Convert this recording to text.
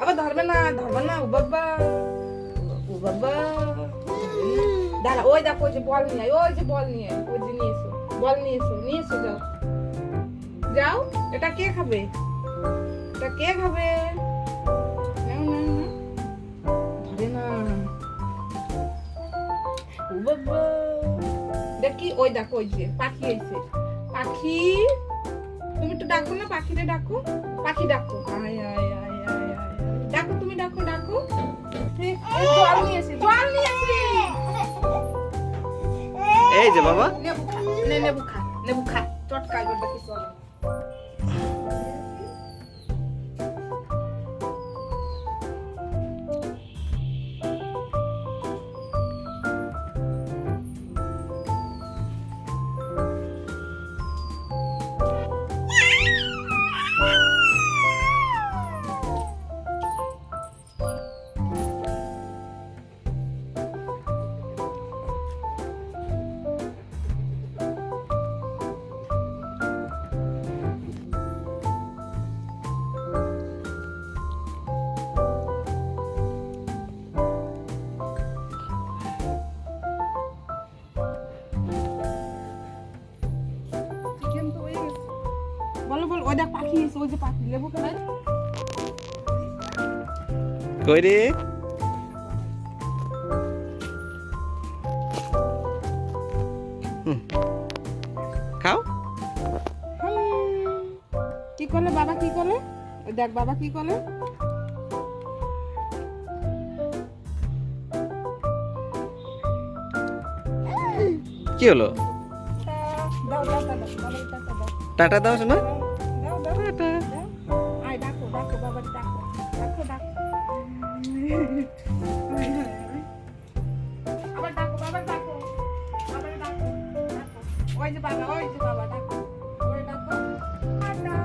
আবার ধরবে না ধরবে না ও বাবা ও বাবা দাঁড়া, ওই দেখো, ওই যে বল নিয়ে ওই যে বল নিয়ে ওই যে নিয়ে এসো, বল নিয়ে এসো নিয়ে এসো, যাও। যাও, এটা কে খাবে? এটা কে খাবে? না। বাবা দেখি, ওই দেখো, ওই যে পাখি এসে। পাখি, তুমি একটু ডাকো না? পাখিরে ডাকো, পাখি ডাকো। আয় আয়। জল নিয়ে এসে জল নিয়ে এই যে বাবা লেবু খা লেবু খা লেবু খা চটকা এবার দেখি বলো বলো ওই দেখ পাখি এসে ওই যে পাখি লেবু খেলায় কই রে। খাও। কি করলে বাবা কি করলে? দেখ বাবা কি করলে? কি হলো? টাটা দাও শোনা। ডাকো ডাকো আবার ডাকো বাবা ডাকো আবার ডাকো ডাকো ওই যে বাবা, ওই যে বাবা ডাকো ওই ডাকো টাটা